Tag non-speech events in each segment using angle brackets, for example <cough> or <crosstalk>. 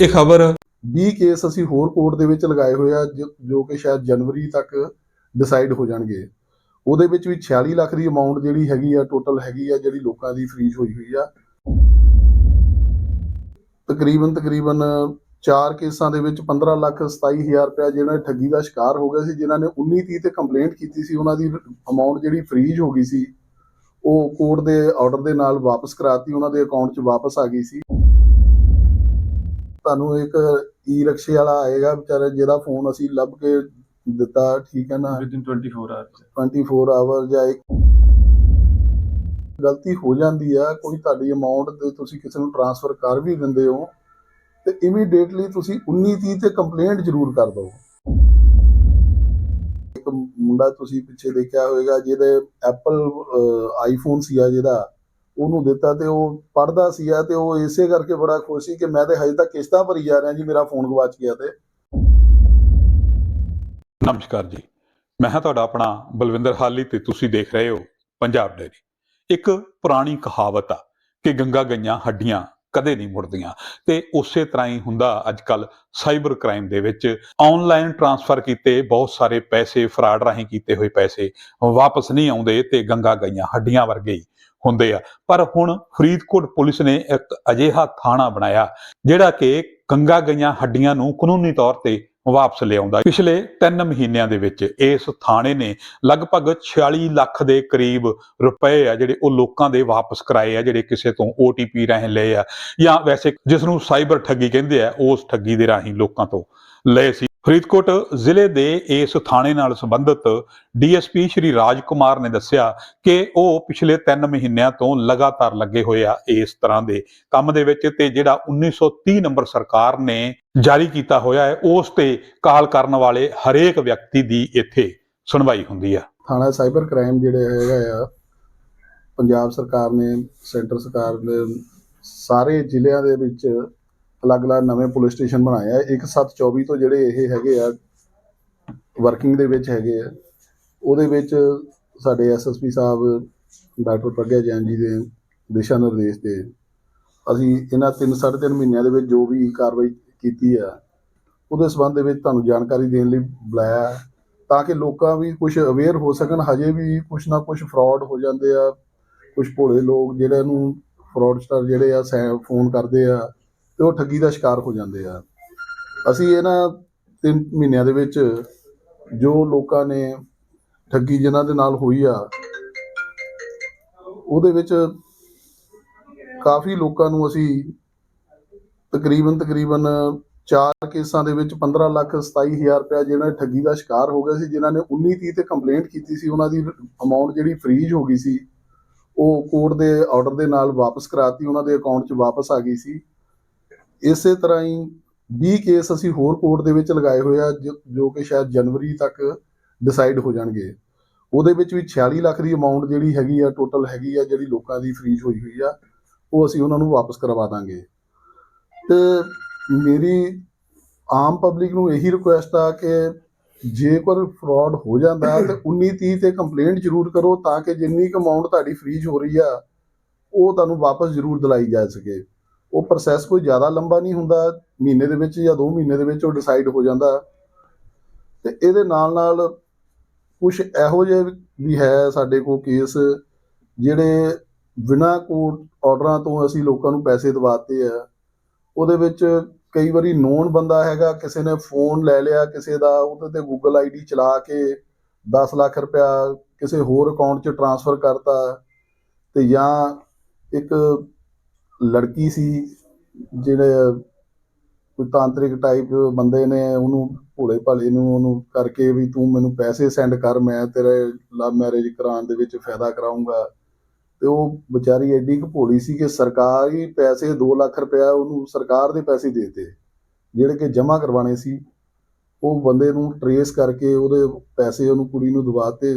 ਇਹ ਖਬਰ 20 ਕੇਸ ਅਸੀਂ ਹੋਰ ਕੋਰਟ ਦੇ ਵਿੱਚ ਲਗਾਏ ਹੋਏ ਆ, ਜੋ- ਕਿ ਸ਼ਾਇਦ ਜਨਵਰੀ ਤੱਕ ਡਿਸਾਈਡ ਹੋ ਜਾਣਗੇ। ਉਹਦੇ ਵਿੱਚ ਵੀ 46 ਲੱਖ ਦੀ ਅਮਾਉਂਟ ਜਿਹੜੀ ਹੈਗੀ ਆ ਟੋਟਲ ਹੈਗੀ ਆ, ਜਿਹੜੀ ਲੋਕਾਂ ਦੀ ਫਰੀਜ਼ ਹੋਈ ਹੋਈ ਆ। ਤਕਰੀਬਨ ਤਕਰੀਬਨ 4 ਕੇਸਾਂ ਦੇ ਵਿੱਚ 15 ਲੱਖ 27 ਹਜ਼ਾਰ ਰੁਪਇਆ ਜਿਹੜਾ ਠੱਗੀ ਦਾ ਸ਼ਿਕਾਰ ਹੋ ਗਿਆ ਸੀ ਜਿਨ੍ਹਾਂ ਨੇ 19 30 ਤੇ ਕੰਪਲੇਂਟ ਕੀਤੀ ਸੀ, ਉਹਨਾਂ ਦੀ ਅਮਾਉਂਟ ਜਿਹੜੀ ਫਰੀਜ਼ ਹੋ ਗਈ ਸੀ, ਉਹ ਕੋਰਟ ਦੇ ਆਰਡਰ ਦੇ ਨਾਲ ਵਾਪਸ ਕਰਾਤੀ, ਉਹਨਾਂ ਦੇ ਅਕਾਊਂਟ 'ਚ ਵਾਪਸ ਆ ਗਈ ਸੀ। ਤੁਹਾਨੂੰ ਇੱਕ ਈ ਰਿਕਸ਼ੇ ਵਾਲਾ ਆਏਗਾ ਵਿਚਾਰਾ ਜਿਹਦਾ ਫੋਨ ਅਸੀਂ ਲੱਭ ਕੇ ਦਿੱਤਾ ਠੀਕ ਹੈ ਨਾ? ਵਿਦਿਨ 24 ਆਵਰਸ 24 ਆਵਰ ਜਾਂ ਇੱਕ ਗਲਤੀ ਹੋ ਜਾਂਦੀ ਆ ਕੋਈ ਤੁਹਾਡੀ ਅਮਾਉਂਟ ਤੇ ਤੁਸੀਂ ਕਿਸੇ ਨੂੰ ਟ੍ਰਾਂਸਫਰ ਕਰ ਵੀ ਦਿੰਦੇ ਹੋ ਤੇ ਇਮੀਡੀਏਟਲੀ ਤੁਸੀਂ 19 30 ਤੇ ਕੰਪਲੇਂਟ ਜ਼ਰੂਰ ਕਰ ਦਿਓ। ਇੱਕ ਮੁੰਡਾ ਤੁਸੀਂ ਪਿੱਛੇ ਦੇਖਿਆ ਹੋਵੇਗਾ ਜਿਹਦੇ ਐਪਲ ਆਈਫੋਨ ਸੀ ਆ ਜਿਹਦਾ ਉਹਨੂੰ ਦਿੱਤਾ ਤੇ ਉਹ ਪੜਦਾ ਸੀ ਆ ਤੇ ਉਹ ਇਸੇ ਕਰਕੇ ਬੜਾ ਖੁਸ਼ ਸੀ ਕਿ ਮੈਂ ਤੇ ਹਜੇ ਤੱਕ ਕਿਸ਼ਤਾਂ ਭਰੀ ਜਾ ਰਿਹਾ ਜੀ, ਮੇਰਾ ਫੋਨ ਗਵਾਚ ਗਿਆ ਤੇ। ਨਮਸਕਾਰ ਜੀ। ਮੈਂ ਹਾਂ ਤੁਹਾਡਾ ਆਪਣਾ ਬਲਵਿੰਦਰ ਹਾਲੀ ਤੇ ਤੁਸੀਂ ਦੇਖ ਰਹੇ ਹੋ ਪੰਜਾਬ ਡੇਰੀ ਇੱਕ ਪੁਰਾਣੀ ਕਹਾਵਤ ਆ ਕਿ ਗੰਗਾ ਗਈਆਂ ਹੱਡੀਆਂ ਕਦੇ ਨਹੀਂ ਮੁੜਦੀਆਂ ਤੇ ਉਸੇ ਤਰ੍ਹਾਂ ਹੀ ਹੁੰਦਾ ਅੱਜ ਕੱਲ ਸਾਈਬਰ ਕ੍ਰਾਈਮ ਦੇ ਵਿੱਚ। ਆਨਲਾਈਨ ਟ੍ਰਾਂਸਫਰ ਕੀਤੇ ਬਹੁਤ ਸਾਰੇ ਪੈਸੇ, ਫਰਾਡ ਰਾਹੀਂ ਕੀਤੇ ਹੋਏ ਪੈਸੇ ਵਾਪਸ ਨਹੀਂ ਆਉਂਦੇ ਤੇ ਗੰਗਾ ਗਈਆਂ ਹੱਡੀਆਂ ਵਰਗੇ ਹੁੰਦੇ ਆ। ਪਰ ਹੁਣ ਫਰੀਦਕੋਟ ਪੁਲਿਸ ਨੇ ਇੱਕ ਅਜਿਹਾ ਥਾਣਾ ਬਣਾਇਆ, ਜਿਹੜਾ ਕਿ ਗੰਗਾ ਗਈਆਂ ਹੱਡੀਆਂ ਨੂੰ ਕਾਨੂੰਨੀ ਤੌਰ ਤੇ ਵਾਪਸ ਲਿਆਉਂਦਾ। ਪਿਛਲੇ 3 ਮਹੀਨਿਆਂ ਦੇ ਵਿੱਚ ਇਸ ਥਾਣੇ ਨੇ ਲਗਭਗ 46 ਲੱਖ ਦੇ ਕਰੀਬ ਰੁਪਏ ਆ, ਜਿਹੜੇ ਉਹ ਲੋਕਾਂ ਦੇ ਵਾਪਸ ਕਰਾਏ ਆ, ਜਿਹੜੇ ਕਿਸੇ ਤੋਂ OTP ਰਾਹੀਂ ਲਏ ਆ, ਜਾਂ ਵੈਸੇ ਜਿਸ ਨੂੰ ਸਾਈਬਰ ਠੱਗੀ ਕਹਿੰਦੇ ਆ, ਉਸ ਠੱਗੀ ਦੇ ਰਾਹੀਂ ਲੋਕਾਂ ਤੋਂ ਲਏ ਸੀ। ਫਰੀਦਕੋਟ ਜ਼ਿਲ੍ਹੇ ਦੇ ਇਸ ਥਾਣੇ ਨਾਲ ਸੰਬੰਧਿਤ ਡੀਐਸਪੀ ਸ਼੍ਰੀ ਰਾਜ ਕੁਮਾਰ ਨੇ ਦੱਸਿਆ ਕਿ ਉਹ ਪਿਛਲੇ 3 ਮਹੀਨਿਆਂ ਤੋਂ ਲਗਾਤਾਰ ਲੱਗੇ ਹੋਏ ਆ ਇਸ ਤਰ੍ਹਾਂ ਦੇ ਕੰਮ ਦੇ ਵਿੱਚ ਤੇ ਜਿਹੜਾ 1930 ਨੰਬਰ ਸਰਕਾਰ ਨੇ ਜਾਰੀ ਕੀਤਾ ਹੋਇਆ ਹੈ, ਉਸ ਤੇ ਕਾਲ ਕਰਨ ਵਾਲੇ ਹਰੇਕ ਵਿਅਕਤੀ ਦੀ ਇੱਥੇ ਸੁਣਵਾਈ ਹੁੰਦੀ ਆ। ਥਾਣਾ ਸਾਈਬਰ ਕ੍ਰਾਈਮ ਜਿਹੜੇ ਹੈਗਾ ਆ, ਪੰਜਾਬ ਸਰਕਾਰ ਨੇ, ਸੈਂਟਰ ਸਰਕਾਰ ਨੇ ਸਾਰੇ ਜ਼ਿਲ੍ਹਿਆਂ ਦੇ ਵਿੱਚ ਅਲੱਗ-ਅਲੱਗ ਨਵੇਂ ਪੁਲਿਸ ਸਟੇਸ਼ਨ ਬਣਾਏ ਆ। 1724 ਤੋਂ ਜਿਹੜੇ ਇਹ ਹੈਗੇ ਆ ਵਰਕਿੰਗ ਦੇ ਵਿੱਚ ਹੈਗੇ ਆ। ਉਹਦੇ ਵਿੱਚ ਸਾਡੇ ਐਸਐਸਪੀ ਸਾਹਿਬ, ਡਾਕਟਰ ਪ੍ਰਗਿਆ ਜੈਨ ਜੀ ਦੇ ਦਿਸ਼ਾ ਨਿਰਦੇਸ਼ ਤੇ ਅਸੀਂ ਇਹਨਾਂ 3 ਤਿੰਨ ਮਹੀਨਿਆਂ ਦੇ ਵਿੱਚ ਜੋ ਵੀ ਕਾਰਵਾਈ ਕੀਤੀ ਆ, ਉਹਦੇ ਸੰਬੰਧ ਦੇ ਵਿੱਚ ਤੁਹਾਨੂੰ ਜਾਣਕਾਰੀ ਦੇਣ ਲਈ ਬੁਲਾਇਆ ਤਾਂ ਕਿ ਲੋਕਾਂ ਵੀ ਕੁਝ ਅਵੇਅਰ ਹੋ ਸਕਣ। ਹਜੇ ਵੀ ਕੁਝ ਨਾ ਕੁਝ ਫਰਾਡ ਹੋ ਜਾਂਦੇ ਆ। ਕੁਝ ਭੋਲੇ ਲੋਕ ਜਿਹੜੇ ਨੂੰ ਫਰਾਡਸਟਰ ਜਿਹੜੇ ਆ ਫੋਨ ਕਰਦੇ ਆ। ਤੇ ਉਹ ਠੱਗੀ ਦਾ ਸ਼ਿਕਾਰ ਹੋ ਜਾਂਦੇ ਆ। ਅਸੀਂ ਇਹਨਾਂ ਤਿੰਨ ਮਹੀਨਿਆਂ ਦੇ ਵਿੱਚ ਜੋ ਲੋਕਾਂ ਨੇ ਠੱਗੀ ਜਿਨ੍ਹਾਂ ਦੇ ਨਾਲ ਹੋਈ ਆ, ਉਹਦੇ ਵਿੱਚ ਕਾਫੀ ਲੋਕਾਂ ਨੂੰ ਅਸੀਂ ਤਕਰੀਬਨ ਤਕਰੀਬਨ ਚਾਰ ਕੇਸਾਂ ਦੇ ਵਿੱਚ 15 ਲੱਖ 27 ਹਜ਼ਾਰ ਰੁਪਇਆ ਜਿਹੜਾ ਠੱਗੀ ਦਾ ਸ਼ਿਕਾਰ ਹੋ ਗਿਆ ਸੀ, ਜਿਨ੍ਹਾਂ ਨੇ 19 30 ਤੇ ਕੰਪਲੇਂਟ ਕੀਤੀ ਸੀ, ਉਹਨਾਂ ਦੀ ਅਮਾਉਂਟ ਜਿਹੜੀ ਫਰੀਜ਼ ਹੋ ਗਈ ਸੀ, ਉਹ ਕੋਰਟ ਦੇ ਆਰਡਰ ਦੇ ਨਾਲ ਵਾਪਸ ਕਰਾਤੀ, ਉਹਨਾਂ ਦੇ ਅਕਾਊਂਟ 'ਚ ਵਾਪਸ ਆ ਗਈ ਸੀ। ਇਸੇ ਤਰ੍ਹਾਂ ਹੀ 20 ਕੇਸ ਅਸੀਂ ਹੋਰ ਕੋਰਟ ਦੇ ਵਿੱਚ ਲਗਾਏ ਹੋਏ ਆ ਜੋ- ਜੋ ਕਿ ਸ਼ਾਇਦ ਜਨਵਰੀ ਤੱਕ ਡਿਸਾਈਡ ਹੋ ਜਾਣਗੇ। ਉਹਦੇ ਵਿੱਚ ਵੀ 46 ਲੱਖ ਦੀ ਅਮਾਉਂਟ ਜਿਹੜੀ ਹੈਗੀ ਆ ਟੋਟਲ ਹੈਗੀ ਆ ਜਿਹੜੀ ਲੋਕਾਂ ਦੀ ਫਰੀਜ਼ ਹੋਈ ਹੋਈ ਆ ਉਹ ਅਸੀਂ ਉਹਨਾਂ ਨੂੰ ਵਾਪਸ ਕਰਵਾ ਦਾਂਗੇ। ਤੇ ਮੇਰੀ ਆਮ ਪਬਲਿਕ ਨੂੰ ਇਹੀ ਰਿਕੁਐਸਟ ਆ ਕਿ ਜੇਕਰ ਫਰਾਡ ਹੋ ਜਾਂਦਾ ਤੇ <coughs> 19 30 ਤੇ ਕੰਪਲੇਂਟ ਜ਼ਰੂਰ ਕਰੋ ਤਾਂ ਕਿ ਜਿੰਨੀ ਕੁ ਅਮਾਉਂਟ ਤੁਹਾਡੀ ਫਰੀਜ਼ ਹੋ ਰਹੀ ਆ ਉਹ ਤੁਹਾਨੂੰ ਵਾਪਸ ਜ਼ਰੂਰ ਦਿਲਾਈ ਜਾ ਸਕੇ। ਉਹ ਪ੍ਰੋਸੈਸ ਕੋਈ ਜ਼ਿਆਦਾ ਲੰਬਾ ਨਹੀਂ ਹੁੰਦਾ, ਮਹੀਨੇ ਦੇ ਵਿੱਚ ਜਾਂ 2 ਮਹੀਨੇ ਦੇ ਵਿੱਚ ਉਹ ਡਿਸਾਈਡ ਹੋ ਜਾਂਦਾ। ਤੇ ਇਹਦੇ ਨਾਲ ਨਾਲ ਕੁਝ ਇਹੋ ਜਿਹੇ ਵੀ ਹੈ ਸਾਡੇ ਕੋਲ ਕੇਸ ਜਿਹੜੇ ਬਿਨਾਂ ਕੋਰਟ ਆਰਡਰਾਂ ਤੋਂ ਅਸੀਂ ਲੋਕਾਂ ਨੂੰ ਪੈਸੇ ਦਵਾਤੇ ਆ। ਉਹਦੇ ਵਿੱਚ ਕਈ ਵਾਰੀ ਨੋਨ ਬੰਦਾ ਹੈਗਾ, ਕਿਸੇ ਨੇ ਫੋਨ ਲੈ ਲਿਆ ਕਿਸੇ ਦਾ, ਉਹਦੇ ਤੇ ਗੂਗਲ ਆਈਡੀ ਚਲਾ ਕੇ 10 ਲੱਖ ਰੁਪਇਆ ਕਿਸੇ ਹੋਰ ਅਕਾਊਂਟ 'ਚ ਟਰਾਂਸਫਰ ਕਰਤਾ ਤੇ ਜਾਂ ਇੱਕ ਲੜਕੀ ਸੀ, ਜਿਹੜੇ ਕੋਈ ਤਾਂਤਰਿਕ ਟਾਈਪ ਬੰਦੇ ਨੇ, ਉਹਨੂੰ ਭੋਲੇ ਭਾਲੇ ਨੂੰ, ਉਹਨੂੰ ਕਰਕੇ ਵੀ ਤੂੰ ਮੈਨੂੰ ਪੈਸੇ ਸੈਂਡ ਕਰ, ਮੈਂ ਤੇਰੇ ਲਵ ਮੈਰਿਜ ਕਰਾਉਣ ਦੇ ਵਿੱਚ ਫਾਇਦਾ ਕਰਾਉਂਗਾ ਤੇ ਉਹ ਵਿਚਾਰੀ ਐਡੀ ਕੁ ਭੋਲੀ ਸੀ ਕਿ ਸਰਕਾਰੀ ਪੈਸੇ 2 ਲੱਖ ਰੁਪਇਆ ਉਹਨੂੰ ਸਰਕਾਰ ਦੇ ਪੈਸੇ ਦੇਤੇ। ਜਿਹੜੇ ਕਿ ਜਮ੍ਹਾਂ ਕਰਵਾਣੇ ਸੀ, ਉਹ ਬੰਦੇ ਨੂੰ ਟਰੇਸ ਕਰਕੇ ਉਹਦੇ ਪੈਸੇ ਉਹਨੂੰ ਕੁੜੀ ਨੂੰ ਦਵਾਤੇ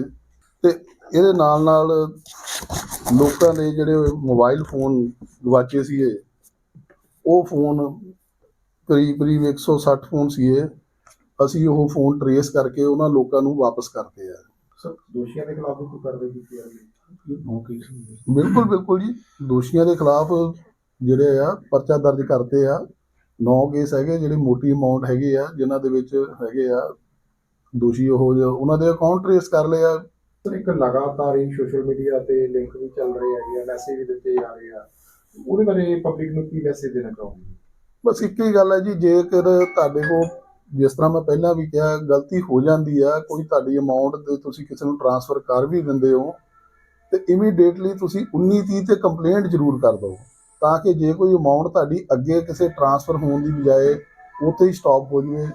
ਤੇ ਇਹਦੇ ਨਾਲ ਨਾਲ ਲੋਕਾਂ ਦੇ ਜਿਹੜੇ ਮੋਬਾਈਲ ਫੋਨ ਗਵਾਚੇ ਸੀਗੇ ਉਹ ਫੋਨ ਕਰੀਬ ਕਰੀਬ 160 ਫੋਨ ਸੀਗੇ। ਅਸੀਂ ਉਹ ਫੋਨ ਟਰੇਸ ਕਰਕੇ ਉਹਨਾਂ ਲੋਕਾਂ ਨੂੰ ਵਾਪਸ ਕਰਤੇ ਆ। ਸਰ ਦੋਸ਼ੀਆਂ ਦੇ ਖਿਲਾਫ ਕੋਈ ਕਾਰਵਾਈ ਕੀਤੀ ਜਾ ਰਹੀ ਹੈ? ਬਿਲਕੁਲ ਬਿਲਕੁਲ ਜੀ। ਦੋਸ਼ੀਆਂ ਦੇ ਖਿਲਾਫ ਜਿਹੜੇ ਆ ਪਰਚਾ ਦਰਜ ਕਰਤੇ ਆ। 9 ਕੇਸ ਹੈਗੇ ਜਿਹੜੇ ਮੋਟੀ ਅਮਾਉਂਟ ਹੈਗੇ ਆ ਜਿਨ੍ਹਾਂ ਦੇ ਵਿੱਚ ਹੈਗੇ ਆ ਦੋਸ਼ੀ ਉਹ ਜੋ ਉਹਨਾਂ ਦੇ ਅਕਾਊਂਟ ਟ੍ਰੇਸ ਕਰ ਲਏ ਆ। ਸਰ ਇੱਕ ਲਗਾਤਾਰ ਹੀ ਸੋਸ਼ਲ ਮੀਡੀਆ ਤੇ ਲਿੰਕ ਵੀ ਚੱਲ ਰਹੇ ਹੈਗੇ ਆ ਮੈਸੇਜ ਵੀ ਦਿੱਤੇ ਜਾ ਰਹੇ ਆ। ਉਹਦੇ ਬਾਰੇ ਪਬਲਿਕ ਨੂੰ ਕੀ ਮੈਸੇਜ ਦੇਣਾ ਚਾਹੋਗੇ? ਬਸ ਇੱਕ ਹੀ ਗੱਲ ਹੈ ਜੀ, ਜੇਕਰ ਤੁਹਾਡੇ ਕੋਲ ਜਿਸ ਤਰ੍ਹਾਂ ਮੈਂ ਪਹਿਲਾਂ ਵੀ ਕਿਹਾ, ਗਲਤੀ ਹੋ ਜਾਂਦੀ ਆ, ਕੋਈ ਤੁਹਾਡੀ ਅਮਾਉਂਟ ਤੇ ਤੁਸੀਂ ਕਿਸੇ ਨੂੰ ਟ੍ਰਾਂਸਫਰ ਕਰ ਵੀ ਦਿੰਦੇ ਹੋ, ਤੇ ਇਮੀਡੀਏਟਲੀ ਤੁਸੀਂ 1930 ਤੇ ਕੰਪਲੇਂਟ ਜ਼ਰੂਰ ਕਰ ਦਿਓ, ਤਾਂ ਕਿ ਜੇ ਕੋਈ ਅਮਾਉਂਟ ਤੁਹਾਡੀ ਅੱਗੇ ਕਿਸੇ ਟ੍ਰਾਂਸਫਰ ਹੋਣ ਦੀ ਬਜਾਏ ਉੱਥੇ ਹੀ ਸਟਾਪ ਹੋ ਜਾਵੇ,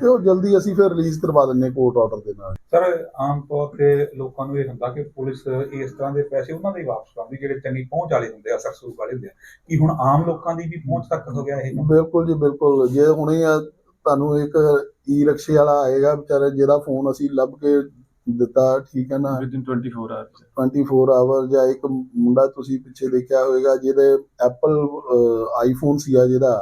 ਤੇ ਉਹ ਜਲਦੀ ਅਸੀਂ ਫਿਰ ਰਿਲੀਜ਼ ਕਰਵਾ ਦਿੰਨੇ ਕੋਰਟ ਆਰਡਰ ਦੇ ਨਾਲ। ਸਰ ਆਮ ਤੌਰ ਤੇ ਲੋਕਾਂ ਨੂੰ ਇਹ ਹੁੰਦਾ ਕਿ ਪੁਲਿਸ ਇਸ ਤਰ੍ਹਾਂ ਦੇ ਪੈਸੇ ਉਹਨਾਂ ਦੇ ਵਾਪਸ ਕਰਦੀ ਜਿਹੜੇ ਚੰਗੀ ਪਹੁੰਚ ਵਾਲੇ ਹੁੰਦੇ ਆ ਸਰਸੂਰ ਵਾਲੇ ਹੁੰਦੇ ਆ। ਕਿ ਹੁਣ ਆਮ ਲੋਕਾਂ ਦੀ ਵੀ ਪਹੁੰਚ ਤੱਕ ਹੋ ਗਿਆ ਇਹ? ਬਿਲਕੁਲ ਜੀ ਬਿਲਕੁਲ। ਜੇ ਹੁਣੇ ਆ ਤੁਹਾਨੂੰ ਇੱਕ ਈ ਰਿਕਸ਼ੇ ਵਾਲਾ ਆਏਗਾ ਵਿਚਾਰਾ ਜਿਹਦਾ ਫੋਨ ਅਸੀਂ ਲੱਭ ਕੇ ਦਿੱਤਾ ਠੀਕ ਹੈ ਨਾ? Within 24 hours 24 ਆਵਰ ਜਾਂ ਇੱਕ ਮੁੰਡਾ ਤੁਸੀਂ ਪਿੱਛੇ ਦੇਖਿਆ ਹੋਵੇਗਾ ਜਿਹਦੇ ਐਪਲ ਆਈਫੋਨ ਸੀਗਾ ਜਿਹਦਾ।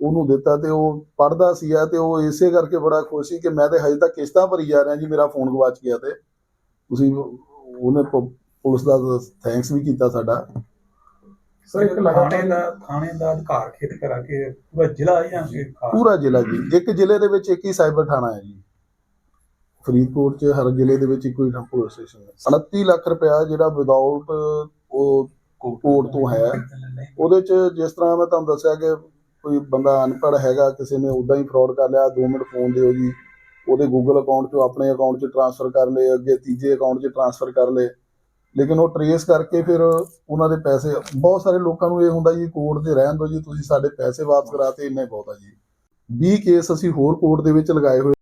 ਉਹਨੂੰ ਦਿੱਤਾ ਤੇ ਉਹ ਪੜਦਾ ਸੀਗਾ ਤੇ ਉਹ ਇਸੇ ਕਰਕੇ ਬੜਾ ਖੁਸ਼ ਸੀ ਕਿ ਮੈਂ ਤੇ ਹਜੇ ਤੱਕ ਕਿਸ਼ਤਾਂ ਭਰੀ ਜਾ ਰਿਹਾ ਜੀ ਮੇਰਾ ਫੋਨ ਗਵਾਚ ਗਿਆ ਤੇ। ਤੁਸੀਂ ਉਹਨੇ ਪੁਲਿਸ ਦਾ ਥੈਂਕਸ ਵੀ ਕੀਤਾ ਸਾਡਾ। ਸਰ ਇੱਕ ਲਗਾਤਾਰ ਦਾ ਥਾਣੇ ਦਾ ਅਧਿਕਾਰ ਖੇਤ ਕਰਾ ਕੇ ਪੂਰਾ ਜ਼ਿਲ੍ਹਾ ਜਾਂ ਪੂਰਾ ਜ਼ਿਲ੍ਹਾ ਜੀ। ਇੱਕ ਜ਼ਿਲ੍ਹੇ ਦੇ ਵਿੱਚ ਇੱਕ ਹੀ ਸਾਈਬਰ ਥਾਣਾ ਹੈ ਜੀ। ਫਰੀਦਕੋਟ 'ਚ ਹਰ ਜ਼ਿਲ੍ਹੇ ਦੇ ਵਿੱਚ ਇੱਕੋ ਹੀ ਪੁਲਿਸ ਸਟੇਸ਼ਨ ਹੈ। 29 ਲੱਖ ਰੁਪਇਆ ਜਿਹੜਾ ਵਿਦਆਊਟ ਉਹ ਕੋਰਟ ਤੋਂ ਹੈ। ਉਹਦੇ 'ਚ ਜਿਸ ਤਰ੍ਹਾਂ ਮੈਂ ਤੁਹਾਨੂੰ ਦੱਸਿਆ ਕਿ ਕੋਈ ਬੰਦਾ ਅਨਪੜ੍ਹ ਹੈਗਾ, ਕਿਸੇ ਨੇ ਉਦਾਂ ਹੀ ਫਰਾਡ ਕਰ ਲਿਆ 2 ਮਿੰਟ ਫੋਨ ਦਿਓ ਜੀ। ਉਹਦੇ ਗੂਗਲ ਅਕਾਊਂਟ 'ਚੋਂ ਆਪਣੇ ਅਕਾਊਂਟ 'ਚ ਟ੍ਰਾਂਸਫਰ ਕਰ ਲਏ, ਅੱਗੇ ਤੀਜੇ ਅਕਾਊਂਟ 'ਚ ਟ੍ਰਾਂਸਫਰ ਕਰ ਲਏ। ਲੇਕਿਨ ਉਹ ਟਰੇਸ ਕਰਕੇ ਫਿਰ ਉਹਨਾਂ ਦੇ ਪੈਸੇ, ਬਹੁਤ ਸਾਰੇ ਲੋਕਾਂ ਨੂੰ ਇਹ ਹੁੰਦਾ ਜੀ, ਕੋਰਟ ਦੇ ਰਹਿਣ ਦਿਓ ਜੀ, ਤੁਸੀਂ ਸਾਡੇ ਪੈਸੇ ਵਾਪਸ ਕਰਾਤੇ, ਇੰਨੇ ਬਹੁਤ ਆ ਜੀ। 20 ਕੇਸ ਅਸੀਂ ਹੋਰ ਕੋਰਟ ਦੇ ਵਿੱਚ ਲਗਾਏ ਹੋਏ